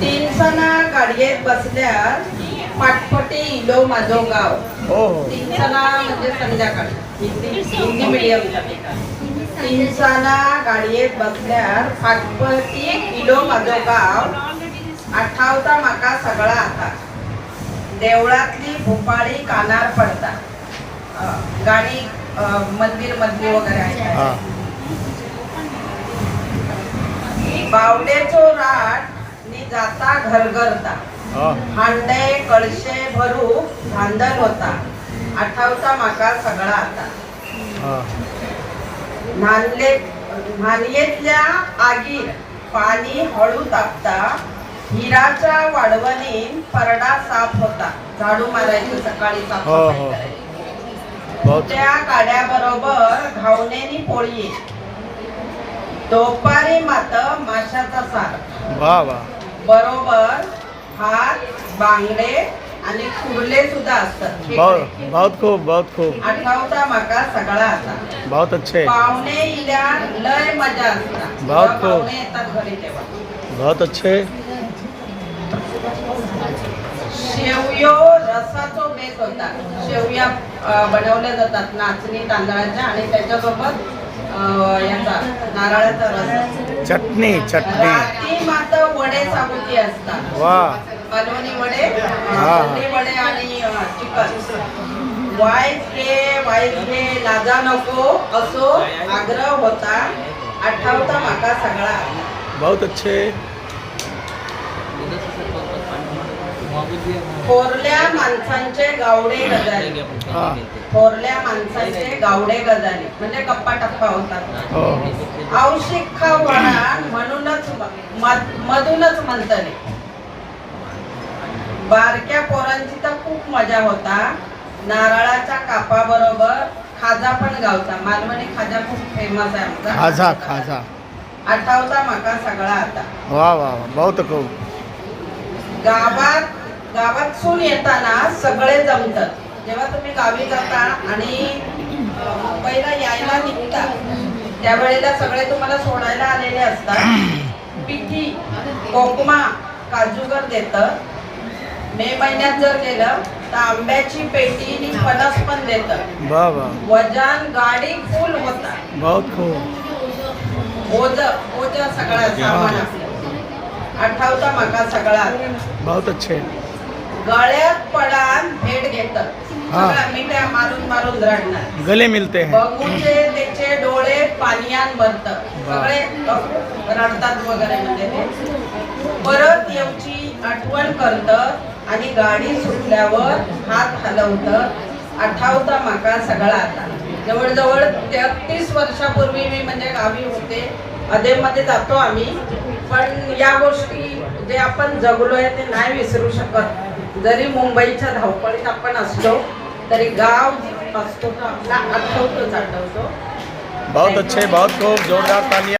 तीनसना गाडयेत बसल्यार पाटपटी इलो माझो गाव हो हो. तीनसना म्हणजे संध्याकाळी. हिंदी मिडियमचा तीनसना गाडयेत बसल्यार पाटपटी इलो माझो गाव आठावता म्हाका सगळा आता. देवळातली भोपाळी कानार पडता गाडी मंदिरमध्ये वगैरे आहे हा. बावडेचो राट जाता घरघरता. हांडे कळशे भरू धांदल होता. आठवता म्हाका सगळा आता. न्हानले न्हानयेतल्या आगीर पाणी हळू तापता हिराच्या वाडवणीन परडा साफ होता. झाडू मारायचं सकाळी साफ त्या गाड्या बरोबर घावणेनी पोळी. दोपारी मात माशाचा सार. वा वा. बरोबर भात बांगडे आणि कुर्ले सुद्धा असतात. बहुत बहुत खूप बहुत खूप. आठवता म्हाका सगळा आता. बहुत अच्छे. पाहुणे इल्यार लय मजा असता बहुत खूप. पाहुणे येतात घरी तेव्हा. बहुत अच्छे. शेवयो रसाचो बेत होता. शेवया बनवल्या जातात नाचणी तांदळाच्या आणि त्याच्यासोबत याचा नारळाचा रस. चटणी चटणी. मात्र वडे असतात. वा. वडे हा. वडे आणि चिकन. घे घे लाजा नको असो आग्रह होता आठवता माका सगळा. बहुत अच्छे. थोरल्या माणसांचे गावडे गजाली. थोरल्या माणसांचे गावडे गजाली. म्हणजे गप्पा टप्पा होतात. हो. औशिक खाऊ म्हणा म्हणूनच मधूनच म्हणतले. बारक्या पोरांची तर खूप मजा होता. नारळाच्या कापा बरोबर खाजा पण गावता. मालवणी खाजा खूप फेमस आहे आमचा. खाजा खाजा. आठवता माका सगळा आता. वा वा वा. बहुत खूप. गावात गावात सून येताना सगळे जमतात. जेव्हा तुम्ही गावी जाता आणि मुंबईला यायला निघता त्यावेळेला सगळे तुम्हाला सोडायला आलेले असतात. कोकमा काजूगर देतं. मे महिन्यात जर गेलं तर आंब्याची पेटी आणि फणस पण देतं. वजन गाडी फुल होता. ओझ ओझ सगळा सामान आठवता माका सगळा. बहुत अच्छे. गळ्यात पडान भेट घेतात. सगळ्या मिठ्या मारून मारून रडणार. गले मिलते हैं. बघूचे त्याचे डोळे पानियान भरत सगळे रडतात वगैरे म्हणजे ते. परत यांची आठवण करत आणि गाडी सुटल्यावर हात हलवत आठवता माका सगळा आता. जवळजवळ तेहतीस वर्षापूर्वी मी म्हणजे गावी होते. अधेमध्ये जातो आम्ही. पण या गोष्टी जे आपण जगलोय ते नाही विसरू शकत. जरी मुंबईच्या धावपळीत आपण असलो तरी गाव असतो तो आपला आठवतोच आठवतो. बहुत अच्छे बहुत खूप जोरदार